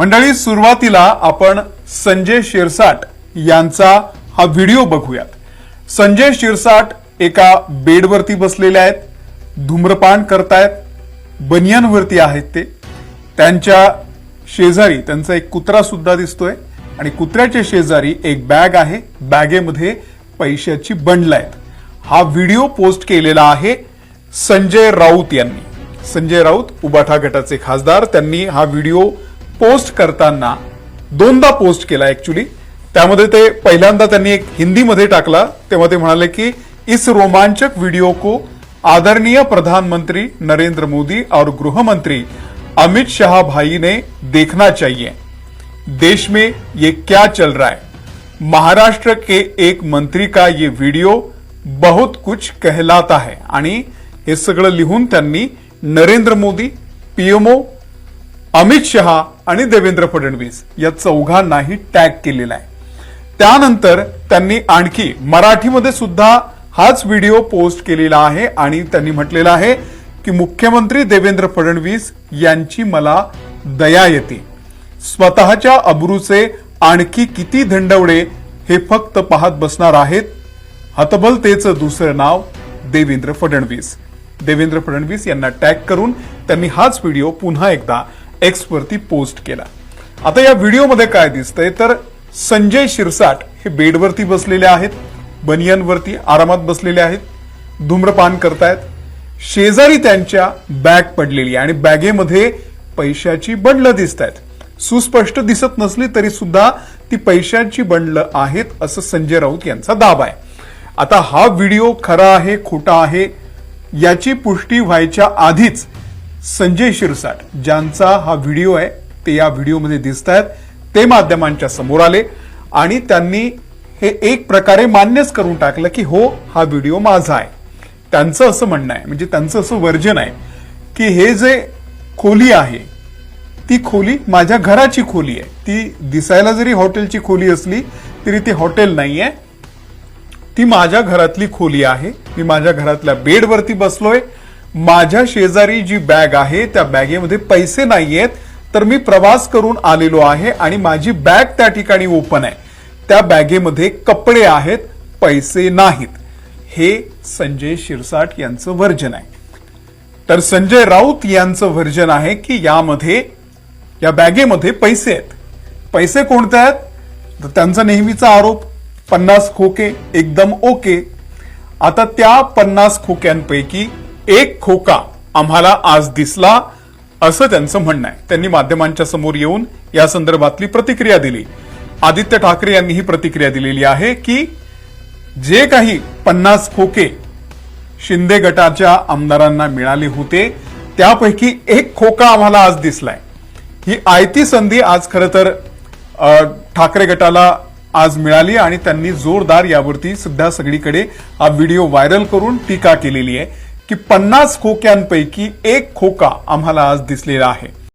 मंडळी सुरुवातीला आपण संजय शिरसाट यांचा हा व्हिडिओ बघूयात. संजय शिरसाट एका बेडवरती बसलेले आहेत धूम्रपान करतायत बनियानवरती आहेत ते. त्यांच्या शेजारी त्यांचा एक कुत्रा सुद्धा दिसतोय आणि कुत्र्याच्या शेजारी एक बॅग आहे. बॅगेमध्ये पैशाची बंडल आहेत. हा व्हिडिओ पोस्ट केलेला आहे संजय राऊत यांनी. संजय राऊत उबाठा गटाचे खासदार त्यांनी हा व्हिडिओ पोस्ट करताना दोनदा पोस्ट केला ऍक्च्युली त्यामध्ये ते पहिल्यांदा त्यांनी एक हिंदीमध्ये टाकला. तेव्हा ते म्हणाले की इस रोमांचक वीडियो को आदरणीय प्रधानमंत्री नरेंद्र मोदी और गृहमंत्री अमित शाह भाई ने देखना चाहिए। देश में ये क्या चल रहा है? महाराष्ट्र के एक मंत्री का ये व्हिडिओ बहुत कुछ कहलाता है। आणि हे सगळं लिहून त्यांनी नरेंद्र मोदी पीएमओ अमित शहा आणि देवेंद्र फडणवीस या चौघांनाही टॅग केलेला आहे. त्यानंतर त्यांनी आणखी मराठीमध्ये सुद्धा हाच व्हिडिओ पोस्ट केलेला आहे आणि त्यांनी म्हटलेलं आहे की मुख्यमंत्री देवेंद्र फडणवीस यांची मला दया येते. स्वतःच्या अब्रूचे आणखी किती धंडवडे हे फक्त पाहत बसणार आहेत? हतबलतेचं दुसरं नाव देवेंद्र फडणवीस. देवेंद्र फडणवीस यांना टॅग करून त्यांनी हाच व्हिडिओ पुन्हा एकदा एक्स वरती पोस्ट केला. आता या व्हिडिओमध्ये काय दिसतंय? तर संजय शिरसाट हे बेडवरती बसलेले आहेत बनियनवरती आरामात बसलेले आहेत धूम्रपान करतायत. शेजारी त्यांच्या बॅग पडलेली आहे आणि बॅगेमध्ये पैशाची बंडलं दिसत आहेत सुस्पष्ट दिसत नसली तरी सुद्धा ती पैशाची बंडलं आहेत असं संजय राऊत यांचा दावा आहे. आता हा व्हिडिओ खरा आहे खोटा आहे याची पुष्टी व्हायच्या आधीच संजय शिरसाट ज्यांचा हा व्हिडिओ आहे ते या व्हिडिओमध्ये दिसत आहेत ते माध्यमांच्या समोर आले आणि त्यांनी हे एक प्रकारे मान्यच करून टाकलं की हो हा व्हिडिओ माझा आहे. त्यांचं असं म्हणणं आहे म्हणजे त्यांचं असं वर्जन आहे की हे जे खोली आहे ती खोली माझ्या घराची खोली आहे. ती दिसायला जरी हॉटेलची खोली असली तरी ती हॉटेल नाही आहे ती माझ्या घरातली खोली आहे. मी माझ्या घरातल्या बेडवरती बसलोय. माझ्या शेजारी जी बॅग आहे त्या बॅगेमध्ये पैसे नाहीयेत तर मी प्रवास करून आलेलो आहे आणि माझी बॅग त्या ठिकाणी ओपन आहे. त्या बॅगेमध्ये कपडे आहेत पैसे नाहीत. हे संजय शिरसाट यांचं व्हर्जन आहे. तर संजय राऊत यांचं व्हर्जन आहे की यामध्ये या बॅगेमध्ये पैसे आहेत. पैसे कोणते आहेत? तर त्यांचा नेहमीचा आरोप पन्नास खोके एकदम ओके आता त्या पन्नास खोक्यांपैकी एक खोका आम्हाला आज दिसला असं त्यांचं म्हणणं आहे. त्यांनी माध्यमांच्या समोर येऊन या संदर्भातली प्रतिक्रिया दिली. आदित्य ठाकरे यांनी ही प्रतिक्रिया दिलेली आहे की जे काही पन्नास खोके शिंदे गटाच्या आमदारांना मिळाले होते त्यापैकी एक खोका आम्हाला आज दिसलाय. ही आयती संधी आज खरं तर ठाकरे गटाला आज मिळाली आणि त्यांनी जोरदार यावरती सध्या सगळीकडे हा व्हिडिओ व्हायरल करून टीका केलेली आहे. की पन्नास खोक्यांपैकी एक खोका आम्हाला आज दिसलेला आहे.